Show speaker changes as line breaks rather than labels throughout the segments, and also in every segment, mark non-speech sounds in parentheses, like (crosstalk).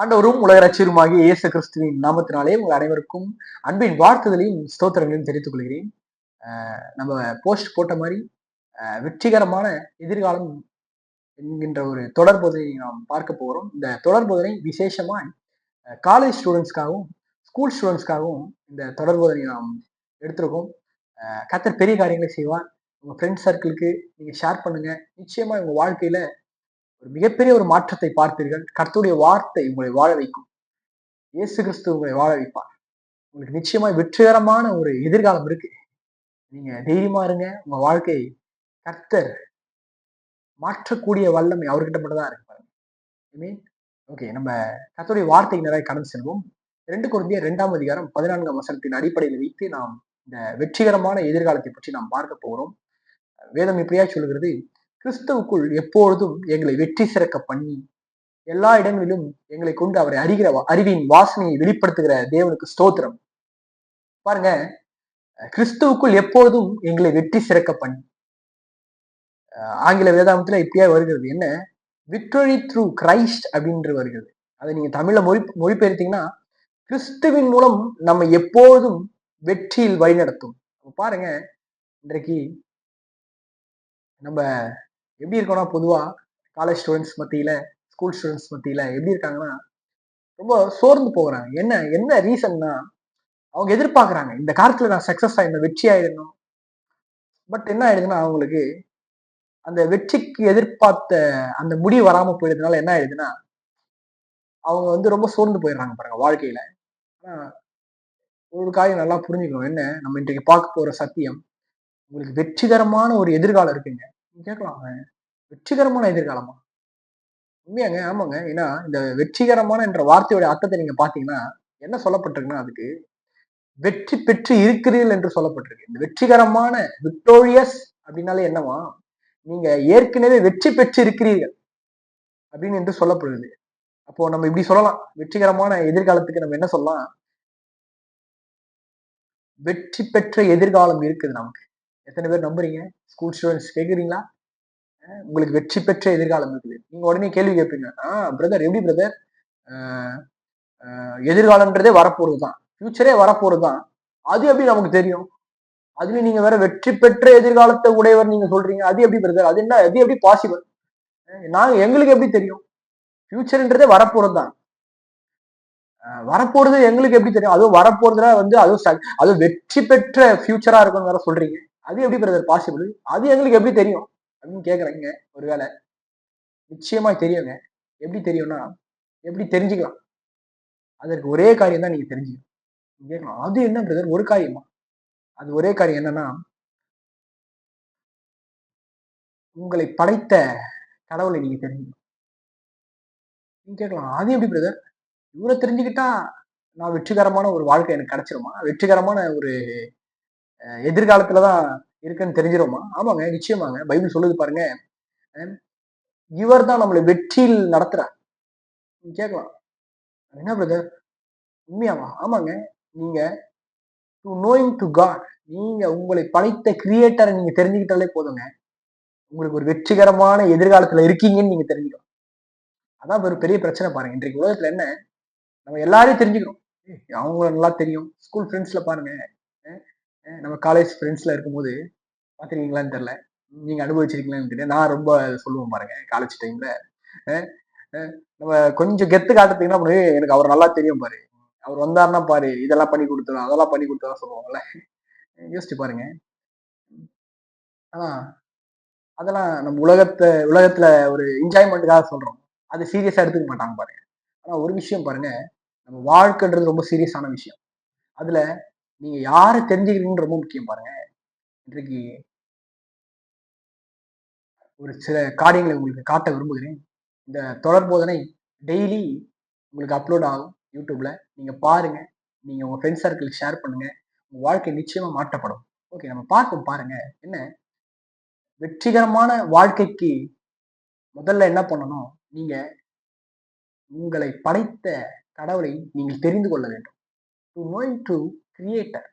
ஆண்டவரும் உலக ரட்சியருமாகிய இயேசு கிறிஸ்துவின் நாமத்தினாலே உங்கள் அனைவருக்கும் அன்பின் வாழ்த்துதலையும் ஸ்தோத்திரங்களையும் தெரிவித்துக் கொள்கிறேன். நம்ம போஸ்ட் போட்ட மாதிரி வெற்றிகரமான எதிர்காலம் என்கின்ற ஒரு தொடர் போதனை நாம் பார்க்க போகிறோம். இந்த தொடர் போதனை விசேஷமாக காலேஜ் ஸ்டூடெண்ட்ஸ்க்காகவும் ஸ்கூல் ஸ்டூடெண்ட்ஸ்க்காகவும் இந்த தொடர் போதனை நாம் எடுத்திருக்கோம். கத்தர் பெரிய காரியங்களை செய்வார். உங்கள் ஃப்ரெண்ட்ஸ் சர்க்கிளுக்கு நீங்கள் ஷேர் பண்ணுங்கள் நிச்சயமாக உங்கள் வாழ்க்கையில் ஒரு மிகப்பெரிய ஒரு மாற்றத்தை பார்ப்பீர்கள். கர்த்தருடைய வார்த்தை உங்களை வாழ வைக்கும். இயேசு கிறிஸ்து உங்களை வாழ வைப்பார். உங்களுக்கு நிச்சயமா வெற்றிகரமான ஒரு எதிர்காலம் இருக்கு. நீங்க தைரியமா இருங்க. உங்க வாழ்க்கை கர்த்தர் மாற்றக்கூடிய வல்லமை அவர்கிட்ட மட்டும் தான் இருக்கு பாருங்க. ஓகே நம்ம கர்த்தருடைய வார்த்தைக்கு நிறைய கடந்து செல்வோம். ரெண்டு குழந்தைய ரெண்டாம் அதிகாரம் பதினான்காம் வசனத்தின் அடிப்படையில் வைத்து நாம் இந்த வெற்றிகரமான எதிர்காலத்தை பற்றி நாம் பார்க்க போகிறோம். வேதம் இப்படியா சொல்கிறது? கிறிஸ்துவுக்குள் எப்பொழுதும் எங்களை வெற்றி சிறக்க பண்ணி எல்லா இடங்களிலும் எங்களை கொண்டு அவரை அறிகிற அறிவின் வாசனையை வெளிப்படுத்துகிற தேவனுக்கு ஸ்தோத்திரம். பாருங்க கிறிஸ்துவுக்குள் எப்பொழுதும் எங்களை வெற்றி சிறக்க பண்ணி ஆங்கில வேதாந்தத்துல இப்படியா வருகிறது. என்ன? விக்டரி த்ரூ கிரைஸ்ட் அப்படின்று வருகிறது. அதை நீங்க தமிழ்ல மொழி மொழிபெயர்த்தீங்கன்னா கிறிஸ்துவின் மூலம் நம்ம எப்பொழுதும் வெற்றியில் வழிநடத்தும். பாருங்க இன்றைக்கு நம்ம எப்படி இருக்கோம்னா பொதுவாக காலேஜ் ஸ்டூடெண்ட்ஸ் மத்தியில் ஸ்கூல் ஸ்டூடெண்ட்ஸ் மத்தியில் எப்படி இருக்காங்கன்னா ரொம்ப சோர்ந்து போகிறாங்க. என்ன என்ன ரீசன்னா அவங்க எதிர்பார்க்குறாங்க. இந்த காலத்தில் நான் சக்ஸஸ் ஆகிருந்தேன் வெற்றி ஆயிடணும். பட் என்ன ஆயிடுதுன்னா அவங்களுக்கு அந்த வெற்றிக்கு எதிர்பார்த்த அந்த முடிவு வராமல் போயிடுறதுனால என்ன ஆயிடுதுன்னா அவங்க வந்து ரொம்ப சோர்ந்து போயிடுறாங்க பாருங்க வாழ்க்கையில. ஆனா ஒரு காரியம் நல்லா புரிஞ்சுக்கணும். என்ன? நம்ம இன்றைக்கு பார்க்க போற சத்தியம் உங்களுக்கு வெற்றிகரமான ஒரு எதிர்காலம் இருக்குங்க. கேட்கலாம் வெற்றிகரமான எதிர்காலமா? உண்மையாங்க ஆமாங்க. ஏன்னா இந்த வெற்றிகரமான என்ற வார்த்தையோட அர்த்தத்தை நீங்க பாத்தீங்கன்னா என்ன சொல்லப்பட்டிருக்குன்னா அதுக்கு வெற்றி பெற்று இருக்கிறீர்கள் என்று சொல்லப்பட்டிருக்கு. இந்த வெற்றிகரமான விக்டோரியஸ் அப்படின்னாலே என்னவா? நீங்க ஏற்கனவே வெற்றி பெற்று இருக்கிறீர்கள் அப்படின்னு என்று சொல்லப்படுது அப்போ நம்ம இப்படி சொல்லலாம். வெற்றிகரமான எதிர்காலத்துக்கு நம்ம என்ன சொல்லலாம்? வெற்றி பெற்ற எதிர்காலம் இருக்குது நமக்கு. எத்தனை பேர் நம்புறீங்க? ஸ்கூல் ஸ்டூடெண்ட்ஸ் கேட்குறீங்களா உங்களுக்கு வெற்றி பெற்ற எதிர்காலம் இருக்குது. நீங்க உடனே கேள்வி கேட்பீங்க ஆ பிரதர் எப்படி பிரதர் எதிர்காலம்ன்றதே வரப்போறது தான் ஃபியூச்சரே வரப்போறது தான் அது எப்படி நமக்கு தெரியும்? அதுல நீங்க வேற வெற்றி பெற்ற எதிர்காலத்தை உடையவர் நீங்க சொல்றீங்க. அது எப்படி பிரதர் அது என்ன? அது எப்படி பாசிபிள் நாங்க எங்களுக்கு எப்படி தெரியும்? ஃபியூச்சர்ன்றதே வரப்போறது தான் வரப்போறது எங்களுக்கு எப்படி தெரியும்? அதுவும் வரப்போறதுல வந்து அதுவும் அது அதுவும் வெற்றி பெற்ற ஃபியூச்சரா இருக்கும்னு வேற சொல்றீங்க. அது எப்படி பிரதர் பாசிபிள் அது எங்களுக்கு எப்படி தெரியும்? அப்படின்னு கேக்குறீங்க ஒருவேளை நிச்சயமா தெரியுங்க. எப்படி தெரியும்னா எப்படி தெரிஞ்சுக்கலாம். அதற்கு ஒரே காரியம் தான் நீங்க தெரிஞ்சுக்கணும். கேட்கலாம் அது என்ன பிரதர் ஒரு காரியமா? அது ஒரே காரியம் என்னன்னா உங்களை படைத்த கடவுளை நீங்க தெரிஞ்சுக்கணும். நீங்க கேட்கலாம் அது எப்படி பிரதர் இவரை தெரிஞ்சுக்கிட்டா நான் வெற்றிகரமான ஒரு வாழ்க்கை எனக்கு கிடைச்சிருமா? வெற்றிகரமான ஒரு எதிர்காலத்துல தான் இருக்குன்னு தெரிஞ்சிருமா ஆமாங்க நிச்சயமாங்க. பைபிள் சொல்லுது பாருங்க. இவர் தான் நம்மளை வெற்றியில் நடத்துறார். நீங்க கேட்கலாம். என்ன பிரதர் உண்மையாவா? ஆமாங்க. நீங்க டு நோயிங் டு காட் நீங்க உங்களை படைத்த கிரியேட்டரை நீங்க தெரிஞ்சுக்கிட்டாலே போதுங்க. உங்களுக்கு ஒரு வெற்றிகரமான எதிர்காலத்துல இருக்கீங்கன்னு நீங்க தெரிஞ்சுக்கலாம் அதான் ஒரு பெரிய பிரச்சனை பாருங்க. இன்றைக்கு உலகத்துல என்ன? நம்ம எல்லாரையும் தெரிஞ்சுக்கிறோம். அவங்கள நல்லா தெரியும். ஸ்கூல் ஃப்ரெண்ட்ஸ்ல பாருங்க. நம்ம காலேஜ் ஃப்ரெண்ட்ஸ்ல இருக்கும்போது பாத்திருக்கீங்களான்னு தெரியல. நீங்க அனுபவிச்சிருக்கீங்களான்னு தெரியல. நான் ரொம்ப சொல்லுவேன் பாருங்க காலேஜ் டைம்ல நம்ம கொஞ்சம் கெத்து காட்டுறதுக்குன்னா என்ன எனக்கு அவர் நல்லா தெரியும் பாரு. அவர் வந்தாருன்னா பாரு இதெல்லாம் பண்ணி கொடுத்துரும் அதெல்லாம் பண்ணி கொடுத்துரும் சொல்லுவாங்கல்ல. யோசிச்சு பாருங்க. ஆனா அதெல்லாம் நம்ம உலகத்தை உலகத்துல ஒரு என்ஜாய்மெண்ட்டுக்காக சொல்றோம். அது சீரியஸா எடுத்துக்க மாட்டாங்க பாருங்க. ஆனா ஒரு விஷயம் பாருங்க. நம்ம வாழ்க்கைன்றது ரொம்ப சீரியஸான விஷயம். அதுல நீங்க யாரை தெரிஞ்சுக்கிறீங்கன்னு ரொம்ப முக்கியம் பாருங்க. இன்றைக்கு ஒரு சில காரியங்களை உங்களுக்கு காட்ட விரும்புகிறேன். இந்த தொடர் போதனை டெய்லி உங்களுக்கு அப்லோட் ஆகும் யூடியூப்ல நீங்க பாருங்க. நீங்க உங்க ஃப்ரெண்ட்ஸ் சர்க்கிளுக்கு ஷேர் பண்ணுங்க. உங்க வாழ்க்கை நிச்சயமா மாற்றப்படும். ஓகே நம்ம பார்ப்போம் பாருங்க. என்ன? வெற்றிகரமான வாழ்க்கைக்கு முதல்ல என்ன பண்ணணும்? நீங்க உங்களை படைத்த கடவுளை நீங்கள் தெரிந்து கொள்ள வேண்டும். To knowing to creator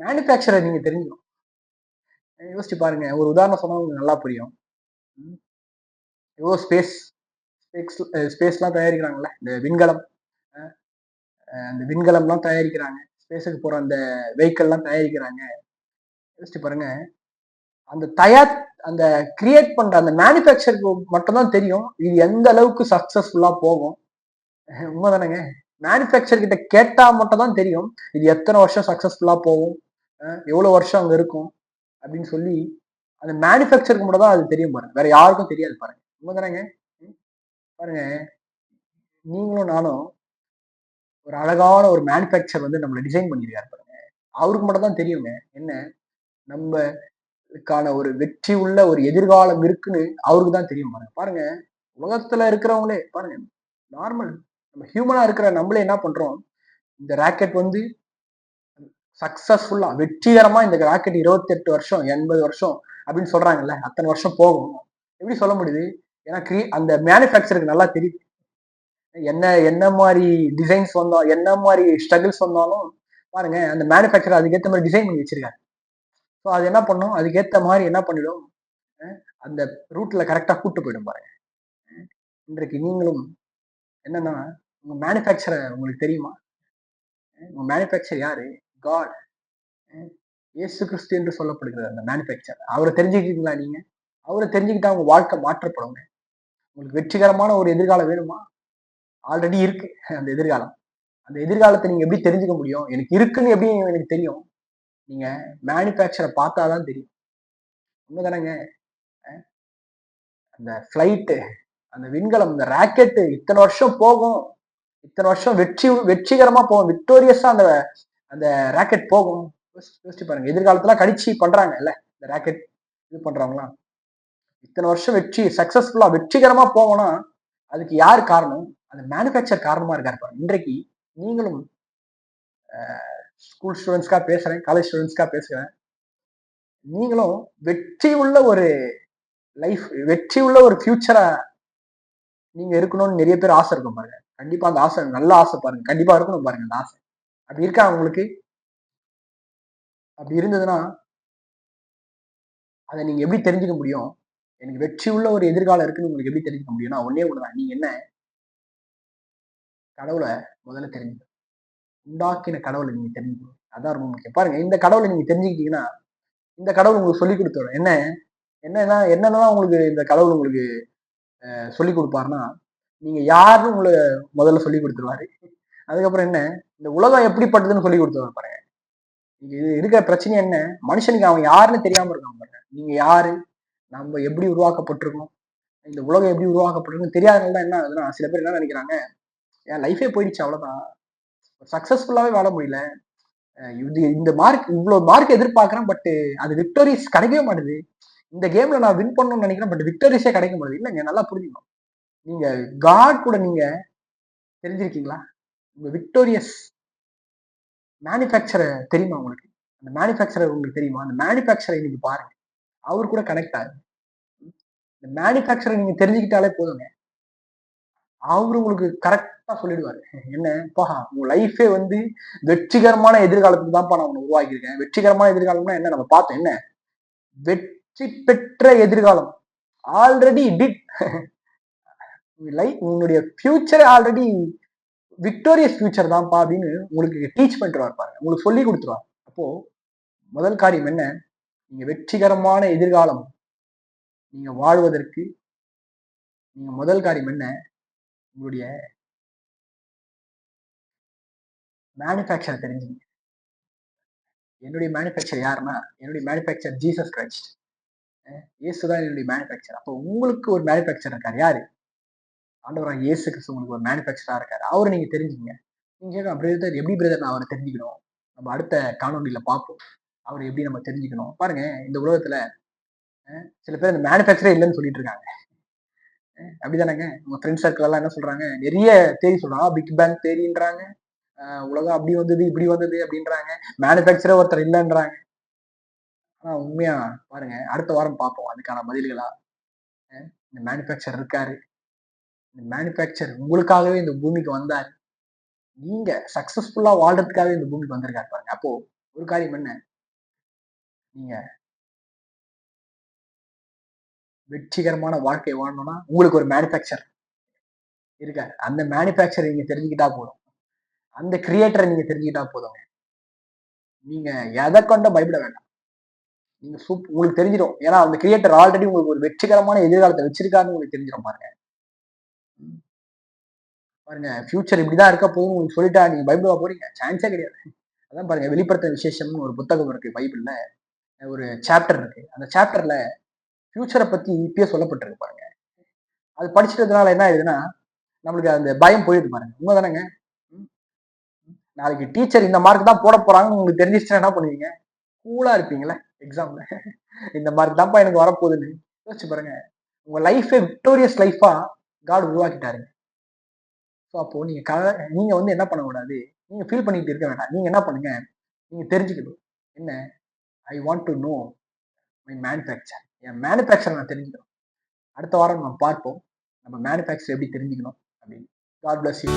manufacturer நீங்க தெரிஞ்சுக்கணும். யோசிச்சு பாருங்க ஒரு உதாரணம் சொன்னால் உங்களுக்கு நல்லா புரியும். ம். எவ்வளோ ஸ்பேஸ் ஸ்பேஸ்லாம் தயாரிக்கிறாங்கல்ல இந்த விண்கலம் அந்த விண்கலம்லாம் தயாரிக்கிறாங்க. ஸ்பேஸுக்கு போகிற அந்த வெஹிக்கல்லாம் தயாரிக்கிறாங்க. யோசிச்சு பாருங்க அந்த தயார் அந்த கிரியேட் பண்ணுற அந்த மேனுஃபேக்சருக்கு மட்டும்தான் தெரியும் இது எந்த அளவுக்கு சக்ஸஸ்ஃபுல்லாக போகும். உண்மை தானேங்க மேனுஃபேக்சர் கிட்ட கேட்டா மட்டும் தான் தெரியும் இது எத்தனை வருஷம் சக்சஸ்ஃபுல்லா போகும் எவ்வளவு வருஷம் அங்க இருக்கும் அப்படின்னு சொல்லி அந்த மேனுஃபேக்சருக்கு மட்டும் தான் அது தெரியும் பாருங்க. வேற யாருக்கும் தெரியாது பாருங்க. உண்மைதானங்க? பாருங்க. நீங்களும் நானும் ஒரு அழகான ஒரு மேனுஃபேக்சர் வந்து நம்மளை டிசைன் பண்ணியிருக்காரு பாருங்க. அவருக்கு மட்டும் தான் தெரியுங்க. என்ன? நம்மக்கான ஒரு வெற்றி உள்ள ஒரு எதிர்காலம் இருக்குன்னு அவருக்கு தான் தெரியும் பாருங்க. பாருங்க. உலகத்துல இருக்கிறவங்களே பாருங்க நார்மல் நம்ம ஹியூமனா இருக்கிற நம்மளே என்ன பண்றோம்? இந்த ராக்கெட் வந்து சக்சஸ்ஃபுல்லா வெற்றிகரமா இந்த ராக்கெட் இருபத்தி எட்டு வருஷம் எண்பது வருஷம் அப்படின்னு சொல்றாங்கல்ல அத்தனை வருஷம் போகும். எப்படி சொல்ல முடியுது? ஏன்னா அந்த மேனுஃபேக்சருக்கு நல்லா தெரியுது. என்ன என்ன மாதிரி டிசைன்ஸ் வந்தோம் என்ன மாதிரி ஸ்ட்ரகிள்ஸ் வந்தாலும் பாருங்க அந்த மேனுஃபேக்சர் அதுக்கேற்ற மாதிரி டிசைன் பண்ணி வச்சிருக்காரு. ஸோ அது என்ன பண்ணும்? அதுக்கேற்ற மாதிரி என்ன பண்ணிடும்? அந்த ரூட்ல கரெக்டாக கூப்பிட்டு போயிடும் பாருங்க. இன்றைக்கு நீங்களும் என்னன்னா உங்க மேனுஃபேக்சரை உங்களுக்கு தெரியுமா? உங்க மேனுஃபேக்சர் யாரு? காட் இயேசு கிறிஸ்து என்று சொல்லப்படுகிறது அந்த மேனுஃபேக்சர் அவரை தெரிஞ்சுக்கிட்டீங்களா நீங்க? அவரை தெரிஞ்சுக்கிட்டா உங்க வாழ்க்கை மாற்றப்படுங்க. உங்களுக்கு வெற்றிகரமான ஒரு எதிர்காலம் வேணுமா? ஆல்ரெடி இருக்கு அந்த எதிர்காலம். அந்த எதிர்காலத்தை நீங்க எப்படி தெரிஞ்சுக்க முடியும்? எனக்கு இருக்குன்னு எப்படி எனக்கு தெரியும்? நீங்க மேனுஃபேக்சரை பார்த்தாதான் தெரியும். உண்மைதானங்க? அந்த ஃப்ளைட்டு அந்த விண்கலம் இந்த ராக்கெட்டு இத்தனை வருஷம் போகும். இத்தனை வருஷம் வெற்றி வெற்றிகரமா போகும். விக்டோரியஸா அந்த அந்த ராக்கெட் போகும். யோசிச்சு பாருங்க. எதிர்காலத்துல கடிச்சு பண்றாங்க இல்ல? இந்த ராக்கெட் இது பண்றவங்களாம் இத்தனை வருஷம் வெற்றி சக்சஸ்ஃபுல்லா வெற்றிகரமா போகணும்னா அதுக்கு யார் காரணம்? அந்த மேனுஃபேக்சர் காரணமா இருக்காரு பாருங்க. இன்றைக்கு நீங்களும் ஸ்கூல் ஸ்டூடெண்ட்ஸ்க்காக பேசுறேன் காலேஜ் ஸ்டூடெண்ட்ஸ்க்காக பேசுறேன். நீங்களும் வெற்றி உள்ள ஒரு லைஃப் வெற்றி உள்ள ஒரு ஃபியூச்சரா நீங்க இருக்கணும்னு நிறைய பேர் ஆசை இருக்கும் பாருங்க. கண்டிப்பா அந்த ஆசை நல்ல ஆசை பாருங்க. கண்டிப்பா இருக்கணும் பாருங்க அந்த ஆசை. அப்படி இருக்கா உங்களுக்கு? அப்படி இருந்ததுன்னா அதை நீங்க எப்படி தெரிஞ்சுக்க முடியும்? எனக்கு வெற்றி உள்ள ஒரு எதிர்காலம் இருக்குன்னு உங்களுக்கு எப்படி தெரிஞ்சுக்க முடியும்னா ஒன்னே ஒண்ணுதான் நீங்க என்ன? கடவுளை முதல்ல தெரிஞ்சுக்கணும். உண்டாக்கின கடவுளை நீங்க தெரிஞ்சுக்கணும். அதான் ரொம்ப முக்கியம். பாருங்க இந்த கடவுளை நீங்க தெரிஞ்சுக்கிட்டீங்கன்னா இந்த கடவுள் உங்களுக்கு சொல்லி கொடுத்துரும். என்ன? என்னன்னா என்னென்னலாம் உங்களுக்கு இந்த கடவுள் உங்களுக்கு சொல்லி கொடுப்பாருன்னா நீங்க யாருன்னு உங்களை முதல்ல சொல்லி கொடுத்துருவாரு. அதுக்கப்புறம் என்ன? இந்த உலகம் எப்படிப்பட்டதுன்னு சொல்லி கொடுத்துருவாரு பாருங்க. இது இருக்கிற பிரச்சனை என்ன? மனுஷனுக்கு அவன் யாருன்னு தெரியாம இருக்கான் பாருங்க. நீங்க யாரு? நம்ம எப்படி உருவாக்கப்பட்டிருக்கோம்? இந்த உலகம் எப்படி உருவாக்கப்பட்டிருக்கும் தெரியாதனால என்ன ஆகுதுன்னா சில பேர் என்ன நினைக்கிறாங்க? என் லைஃபே போயிடுச்சு அவ்வளவுதான். சக்சஸ்ஃபுல்லாவே வாழ முடியல. இது இந்த மார்க் இவ்வளவு மார்க் எதிர்பார்க்கறேன் பட் அது விக்டோரிஸ் கிடைக்கவே மாட்டேது. இந்த கேம்ல நான் வின் பண்ணணும்னு நினைக்கிறேன் பட் விக்டோரிஸே கிடைக்க மாட்டேது. இல்லைங்க நல்லா புரிஞ்சுக்கணும். நீங்க காட் கூட நீங்க தெரிஞ்சிருக்கீங்களா? உங்க விக்டோரியஸ் மேனுஃபேக்சரை தெரியுமா உங்களுக்கு? அந்த மேனுஃபேக்சரர் உங்களுக்கு தெரியுமா? அந்த மேனுஃபேக்சரை நீங்க பாருங்க. அவர் கூட கனெக்ட் ஆகுது இந்த மேனுஃபேக்சரை நீங்க தெரிஞ்சுக்கிட்டாலே போதுங்க. அவரு உங்களுக்கு கரெக்டா சொல்லிடுவாரு. என்ன? போகா உங்க லைஃபே வந்து வெற்றிகரமான எதிர்காலத்துக்கு தான்ப்பா நான் உன்னை உருவாக்கியிருக்கேன். வெற்றிகரமான எதிர்காலம்னா என்ன? நம்ம பார்த்தோம் என்ன? வெற்றி பெற்ற எதிர்காலம். ஆல்ரெடி டிட் (laughs) இல்லை உங்களுடைய ஃபியூச்சர் ஆல்ரெடி விக்டோரியஸ் ஃபியூச்சர் தான்ப்பா அப்படின்னு உங்களுக்கு டீச் பண்ணிட்டு பாருங்க. உங்களுக்கு சொல்லி கொடுத்துருவார். அப்போ முதல் காரியம் என்ன? நீங்க வெற்றிகரமான எதிர்காலம் நீங்க வாழ்வதற்கு நீங்க முதல் காரியம் என்ன? உங்களுடைய மேனுஃபேக்சர் தெரிஞ்சுங்க. என்னுடைய மேனுஃபேக்சர் யாருன்னா என்னுடைய மேனுஃபேக்சர் ஜீசஸ் கிரைஸ்ட் இயேசுதான் என்னுடைய மேனுஃபேக்சர் அப்போ உங்களுக்கு ஒரு மேனுஃபேக்சர் இருக்காரு. யாரு? ஆண்டவராக இயேசு கிறிஸ்து உங்களுக்கு ஒரு மேனுஃபேக்சராக இருக்காரு. அவரை நீங்கள் தெரிஞ்சுங்க நீங்கள் பிரதர் எப்படி பிரதர் நான் அவரை தெரிஞ்சுக்கணும்? நம்ம அடுத்த காணொலியில் பார்ப்போம். அவரை எப்படி நம்ம தெரிஞ்சுக்கணும்? பாருங்க இந்த உலகத்தில் சில பேர் இந்த மேனுஃபேக்சரே இல்லைன்னு சொல்லிட்டு இருக்காங்க. அப்படிதானங்க? உங்க ஃப்ரெண்ட் சர்க்கிள் எல்லாம் என்ன சொல்றாங்க? நிறைய தேதி சொல்றாங்க. பிக் பேங் தேதின்றாங்க உலகம் அப்படி வந்தது இப்படி வந்தது அப்படின்றாங்க. மேனுஃபேக்சரே ஒருத்தர் இல்லைன்றாங்க. ஆனா உண்மையா பாருங்க அடுத்த வாரம் பார்ப்போம். அதுக்கான பதில்களா? இந்த மேனுஃபேக்சர் இருக்காரு. இந்த மேனுஃபேக்சர் உங்களுக்காகவே இந்த பூமிக்கு வந்தார். நீங்க சக்சஸ்ஃபுல்லா வாழ்றதுக்காகவே இந்த பூமிக்கு வந்திருக்காரு பாருங்க. அப்போ ஒரு காரியம் என்ன? நீங்க வெற்றிகரமான வாழ்க்கை வாழணும்னா உங்களுக்கு ஒரு மேனுஃபேக்சர் இருக்காரு. அந்த மேனுஃபேக்சர் நீங்க தெரிஞ்சுக்கிட்டா போதும். அந்த கிரியேட்டரை நீங்க தெரிஞ்சுக்கிட்டா போதும் நீங்க எதை கொண்ட பயப்பட வேண்டாம். நீங்க சூப் உங்களுக்கு தெரிஞ்சிடும். ஏன்னா அந்த கிரியேட்டர் ஆல்ரெடி உங்களுக்கு ஒரு வெற்றிகரமான எதிர்காலத்தை வச்சிருக்காருன்னு உங்களுக்கு தெரிஞ்சிடும் பாருங்க. பாருங்க ஃபியூச்சர் இப்படிதான் இருக்க போதும் உங்களுக்கு சொல்லிட்டா நீங்க பைபிளா போறீங்க. சான்ஸே கிடையாது. அதான் பாருங்க வெளிப்படுத்த விசேஷம்னு ஒரு புத்தகம் இருக்கு பைபிள்ல. ஒரு சாப்டர் இருக்கு. அந்த சாப்டர்ல ஃபியூச்சரை பத்தி இப்பயே சொல்லப்பட்டிருக்கு பாருங்க. அது படிச்சிட்டதுனால என்ன ஆயிடுதுன்னா நம்மளுக்கு அந்த பயம் போயிடுது பாருங்க. உண்மைதானங்க? ம். நாளைக்கு டீச்சர் இந்த மார்க் தான் போட போறாங்கன்னு உங்களுக்கு தெரிஞ்சிச்சுன்னா என்ன பண்ணுவீங்க? கூலா இருப்பீங்களே எக்ஸாம்ல இந்த மார்க் தான்ப்பா எனக்கு வரப்போகுதுன்னு. யோசிச்சு பாருங்க. உங்க லைஃபே விக்டோரியஸ் லைஃபா காட் உருவாக்கிட்டாருங்க. ஸோ அப்போ நீங்க க நீங்க வந்து என்ன பண்ணக்கூடாது? நீங்க ஃபீல் பண்ணிட்டு இருக்க வேண்டாம். நீங்க என்ன பண்ணுங்க? நீங்க தெரிஞ்சுக்கணும். என்ன? I want to know my manufacturer N manufacture நான் தெரிஞ்சுக்கணும். அடுத்த வாரம் நம்ம பார்ப்போம். நம்ம மேனுஃபேக்சர் எப்படி தெரிஞ்சுக்கணும் அப்படின்னு. God bless you